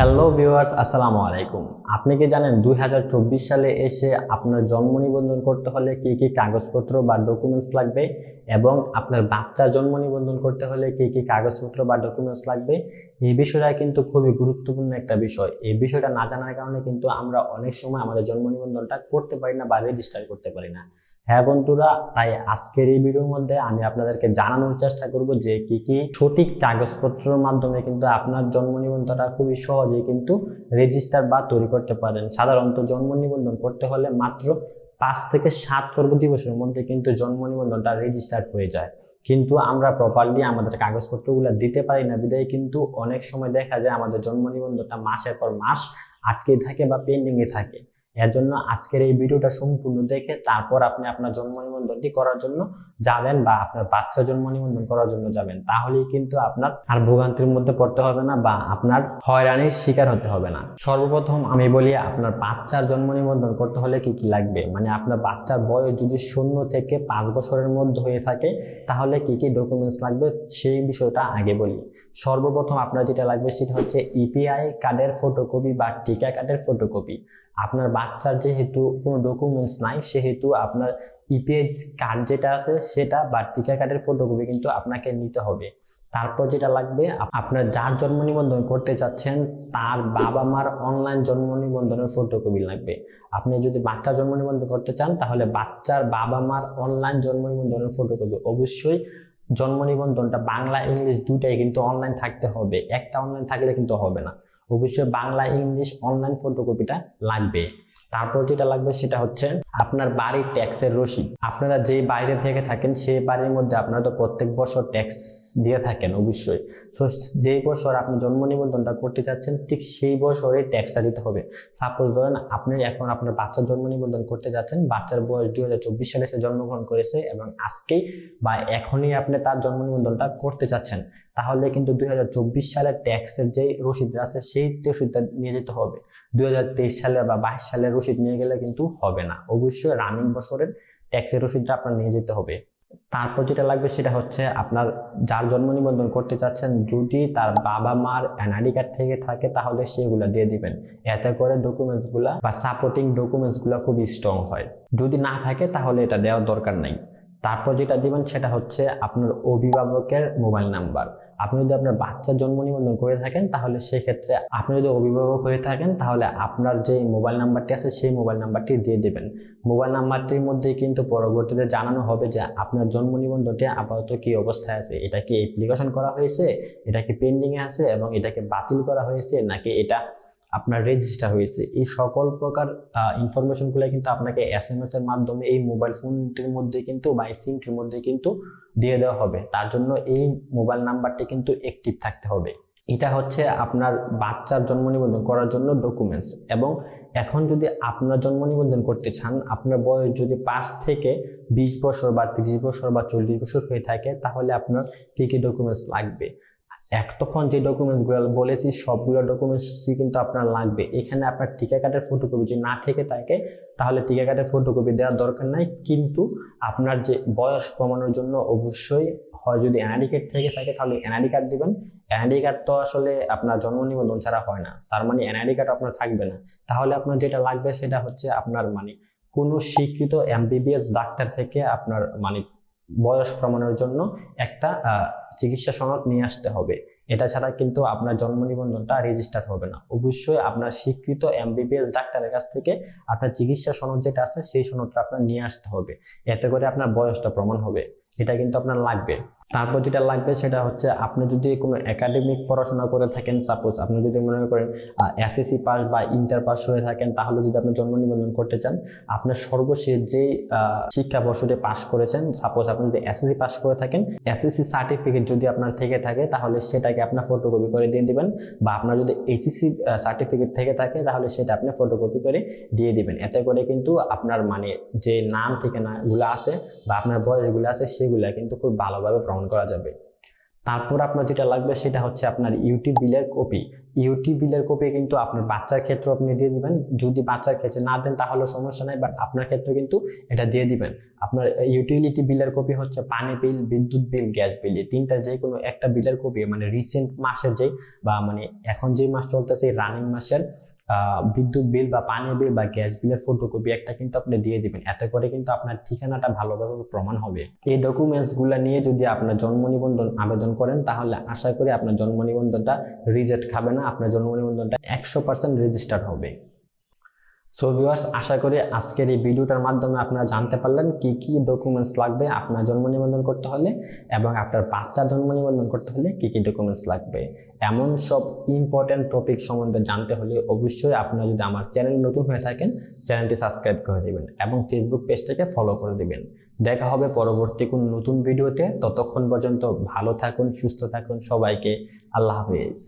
Hello viewers আসসালামু আলাইকুম। আপনি কি জানেন দুই হাজার চব্বিশ সালে এসে আপনার জন্ম নিবন্ধন করতে হলে কি কি কাগজপত্র বা ডকুমেন্টস লাগবে? এবং আপনার বাচ্চার জন্ম নিবন্ধন করতে হলে কি কি কাগজপত্র বা ডকুমেন্টস লাগবে? এই বিষয়টা কিন্তু খুবই গুরুত্বপূর্ণ একটা বিষয়। এই বিষয়টা না জানার কারণে কিন্তু আমরা অনেক সময় আমাদের জন্ম নিবন্ধনটা করতে পারি না বা রেজিস্টার করতে পারি না। হ্যাঁ বন্ধুরা, তাই আজকের এই ভিডিওর মধ্যে আমি আপনাদেরকে জানানোর চেষ্টা করব যে কি কি সঠিক কাগজপত্রের মাধ্যমে কিন্তু আপনার জন্ম নিবন্ধনটা খুবই সহজেই কিন্তু রেজিস্টার বা তৈরি করতে পারেন। সাধারণত জন্ম নিবন্ধন করতে হলে মাত্র পাঁচ থেকে সাত কর্ম দিবসের মধ্যে কিন্তু জন্ম নিবন্ধনটা রেজিস্টার্ড হয়ে যায়। কিন্তু আমরা প্রপারলি আমাদের কাগজপত্রগুলো দিতে পারি না, বিদায়। কিন্তু অনেক সময় দেখা যায় আমাদের জন্ম নিবন্ধনটা মাসের পর মাস আটকে থাকে বা পেন্ডিংয়ে থাকে। এর জন্য আজকের এই ভিডিওটা সম্পূর্ণ দেখে তারপর আপনি আপনার জন্ম নিবন্ধনটি করার জন্য যাবেন বা আপনার বাচ্চা জন্ম নিবন্ধন করার জন্য যাবেন। তাহলেই কিন্তু আপনার আর ভোগান্তির মধ্যে পড়তে হবে না বা আপনার হয়রানির শিকার হতে হবে না। সর্বপ্রথম আমি বলি আপনার বাচ্চার জন্ম নিবন্ধন করতে হলে কি কি লাগবে? মানে আপনার বাচ্চার বয়স যদি শূন্য থেকে পাঁচ বছরের মধ্যে হয়ে থাকে, তাহলে কি কি ডকুমেন্টস লাগবে সেই বিষয়টা আগে বলি। সর্বপ্রথম আপনার যেটা লাগবে সেটা হচ্ছে ইপিআই কার্ডের ফটোকপি বা টিকা কার্ডের ফটোকপি আপনার বাচ্চার যেহেতু কোনো ডকুমেন্টস নাই, সেহেতু আপনার ইপিআই কার্ড যেটা আছে, সেটা বা টিকা কার্ডের ফটোকপি কিন্তু আপনাকে নিতে হবে। তারপর যেটা লাগবে আপনার যার জন্ম নিবন্ধন করতে চাচ্ছেন, তার বাবা মার অনলাইন জন্ম নিবন্ধনের ফটোকপি লাগবে। আপনি যদি বাচ্চার জন্ম নিবন্ধন করতে চান, তাহলে বাচ্চার বাবা মার অনলাইন জন্ম নিবন্ধনের ফটোকপি অবশ্যই জন্ম নিবন্ধনটা বাংলা, ইংলিশ দুটাই কিন্তু অনলাইন থাকতে হবে। একটা অনলাইন থাকলে কিন্তু হবে না। অবশ্যই বাংলা ইংলিশ অনলাইন ফটোকপিটা লাগবে। তারপর যেটা লাগবে সেটা হচ্ছে আপনার বাড়ির ট্যাক্সের রসিদ। আপনারা যে বাইরে থেকে থাকেন সেই বাড়ির মধ্যে আপনারা তো প্রত্যেক বছর ট্যাক্স দিয়ে থাকেন অবশ্যই। তো যেই বছর আপনি জন্ম নিবন্ধনটা করতে চাচ্ছেন ঠিক সেই বছরে ট্যাক্সটা দিতে হবে। সাপোজ ধরেন আপনি এখন আপনার বাচ্চার জন্ম নিবন্ধন করতে যাচ্ছেন, বাচ্চার বয়স দুই হাজার চব্বিশ সালে সে জন্মগ্রহণ করেছে এবং আজকেই বা এখনই আপনি তার জন্ম নিবন্ধনটা করতে চাচ্ছেন তাহলে কিন্তু দুই হাজার চব্বিশ সালের ট্যাক্সের যে রসিদটা আছে, সেই রসিদটা নিয়ে যেতে হবে। দুই হাজার তেইশ সালে বা বাইশ সালের রসিদ নিয়ে গেলে কিন্তু হবে না। অবশ্যই রানিং বছরের ট্যাক্সের রসিদটা আপনার নিয়ে যেতে হবে। তারপর যেটা লাগবে সেটা হচ্ছে আপনার যার জন্ম নিবন্ধন করতে চাচ্ছেন, যদি তার বাবা মার এনআইডি কার্ড থেকে থাকে তাহলে সেগুলো দিয়ে দিবেন। এতে করে ডকুমেন্টসগুলো বা সাপোর্টিং ডকুমেন্টসগুলো খুব স্ট্রং হয়। যদি না থাকে তাহলে এটা দেওয়ার দরকার নাই। তারপর যেটা দিবেন সেটা হচ্ছে আপনার অভিভাবকের মোবাইল নাম্বার। আপনি যদি আপনার বাচ্চার জন্ম নিবন্ধন করে থাকেন, তাহলে সেক্ষেত্রে আপনি যদি অভিভাবক হয়ে থাকেন, তাহলে আপনার যে মোবাইল নাম্বারটি আছে, সেই মোবাইল নাম্বারটি দিয়ে দেবেন। মোবাইল নাম্বারটির মধ্যে কিন্তু পরবর্তীতে জানানো হবে যে আপনার জন্ম নিবন্ধনটি আপাতত কি অবস্থায় আছে? এটা কি অ্যাপ্লিকেশন করা হয়েছে? এটা কি পেন্ডিংয়ে আছে? এবং এটাকে বাতিল করা হয়েছে? নাকি এটা আপনার রেজিস্টার হয়েছে। এই সকল প্রকার ইনফরমেশনগুলো কিন্তু আপনাকে এস এম এস এর মাধ্যমে এই মোবাইল ফোনটির মধ্যে কিন্তু বা এই সিমটির মধ্যে কিন্তু দিয়ে দেওয়া হবে। তার জন্য এই মোবাইল নাম্বারটি কিন্তু অ্যাক্টিভ থাকতে হবে। এটা হচ্ছে আপনার বাচ্চার জন্ম নিবন্ধন করার জন্য ডকুমেন্টস এবং এখন যদি আপনার জন্ম নিবন্ধন করতে চান, আপনার বয়স যদি পাঁচ থেকে বিশ বছর বা তিরিশ বছর বা চল্লিশ বছর হয়ে থাকে, তাহলে আপনার কী কী ডকুমেন্টস লাগবে? তখন যে ডকুমেন্টসগুলো বলেছি, সবগুলো ডকুমেন্টসই কিন্তু আপনার লাগবে। এখানে আপনার টিকা কার্ডের ফটোকপি যদি না থেকে থাকে, তাহলে টিকা কার্ডের ফটোকপি দেওয়ার দরকার নাই। কিন্তু আপনার যে বয়স প্রমাণের জন্য অবশ্যই হয়, যদি এনআইডি কার্ড থেকে থাকে, তাহলে এনআইডি কার্ড দিবেন। এনআইডি কার্ড তো আসলে আপনার জন্ম নিবন্ধন ছাড়া হয় না। তার মানে এনআইডি কার্ড আপনার থাকবে না। তাহলে আপনার যেটা লাগবে, সেটা হচ্ছে আপনার মানে কোনো স্বীকৃত এমবিবিএস ডাক্তার থেকে আপনার মানে বয়স প্রমাণের জন্য একটা চিকিৎসা সনদ নিয়ে আসতে হবে। এটা ছাড়া কিন্তু আপনার জন্ম নিবন্ধনটা রেজিস্টার হবে না। অবশ্যই আপনার স্বীকৃত এমবিবিএস ডাক্তারের কাছ থেকে আপনার চিকিৎসা সনদ যেটা আছে, সেই সনদটা আপনার নিয়ে আসতে হবে। এতে করে আপনার বয়সটা প্রমাণ হবে। এটা কিন্তু আপনার লাগবে। তারপর যেটা লাগবে সেটা হচ্ছে আপনি যদি কোনো একাডেমিক পড়াশোনা করে থাকেন সাপোজ আপনি যদি মনে করেন এসএসসি পাস বা ইন্টার পাস হয়ে থাকেন, তাহলে যদি আপনি জন্ম নিবন্ধন করতে চান, আপনার সর্বশেষ যেই শিক্ষা বর্ষটি পাস করেছেন সাপোজ আপনি যদি এসএসসি পাস করে থাকেন এসএসসি সার্টিফিকেট যদি আপনার থেকে থাকে, তাহলে সেটাকে আপনার ফটোকপি করে দিয়ে দিবেন বা আপনার যদি এইচএসসি সার্টিফিকেট থেকে থাকে, তাহলে সেটা আপনি ফটোকপি করে দিয়ে দিবেন। এতে করে কিন্তু আপনার মানে যে নাম ঠিকানাগুলো আছে বা আপনার বয়সগুলো আছে, সেগুলা কিন্তু খুব ভালোভাবে প্রমাণ করা যাবে। তারপর আপনার যেটা লাগবে সেটা হচ্ছে আপনার ইউটি বিলের কপি। ইউটি বিলের কপি কিন্তু আপনার বাচ্চার ক্ষেত্রে আপনি দিয়ে দিবেন। যদি বাচ্চার ক্ষেত্রে না দেন তাহলে সমস্যা নাই বাট আপনার ক্ষেত্রে কিন্তু এটা দিয়ে দিবেন। আপনার ইউটিলিটি বিলের কপি হচ্ছে পানি বিল বিদ্যুৎ বিল গ্যাস বিল এই তিনটা যে কোনো একটা বিলের কপি মানে রিসেন্ট মাসের যেই বা মানে এখন যে মাস চলতেছে রানিং মাসের বিদ্যুৎ বিল বা পানি বিল বা গ্যাস বিলের ফটোকপি একটা কিন্তু আপনি দিয়ে দিবেন। এতে করে কিন্তু আপনার ঠিকানাটা ভালোভাবে প্রমাণ হবে। এই ডকুমেন্টসগুলো নিয়ে যদি আপনার জন্ম নিবন্ধন আবেদন করেন, তাহলে আশা করি আপনার জন্ম নিবন্ধনটা রিজেক্ট খাবে না। আপনার জন্ম নিবন্ধনটা একশো পার্সেন্ট রেজিস্টার হবে। সো ভিউয়ার্স আশা করি আজকের এই ভিডিওটার মাধ্যমে আপনারা জানতে পারলেন কি কি ডকুমেন্টস লাগবে আপনার জন্ম নিবন্ধন করতে হলে এবং আপনার বাচ্চার জন্ম নিবন্ধন করতে হলে কি কি ডকুমেন্টস লাগবে। এমন সব ইম্পর্টেন্ট টপিক সম্বন্ধে জানতে হলে অবশ্যই আপনারা যদি আমার চ্যানেল নতুন হয়ে থাকেন চ্যানেলটি সাবস্ক্রাইব করে দেবেন এবং ফেসবুক পেজটাকে ফলো করে দেবেন। দেখা হবে পরবর্তী কোন নতুন ভিডিওতে। ততক্ষণ পর্যন্ত ভালো থাকুন, সুস্থ থাকুন সবাইকে। আল্লাহ হাফিজ।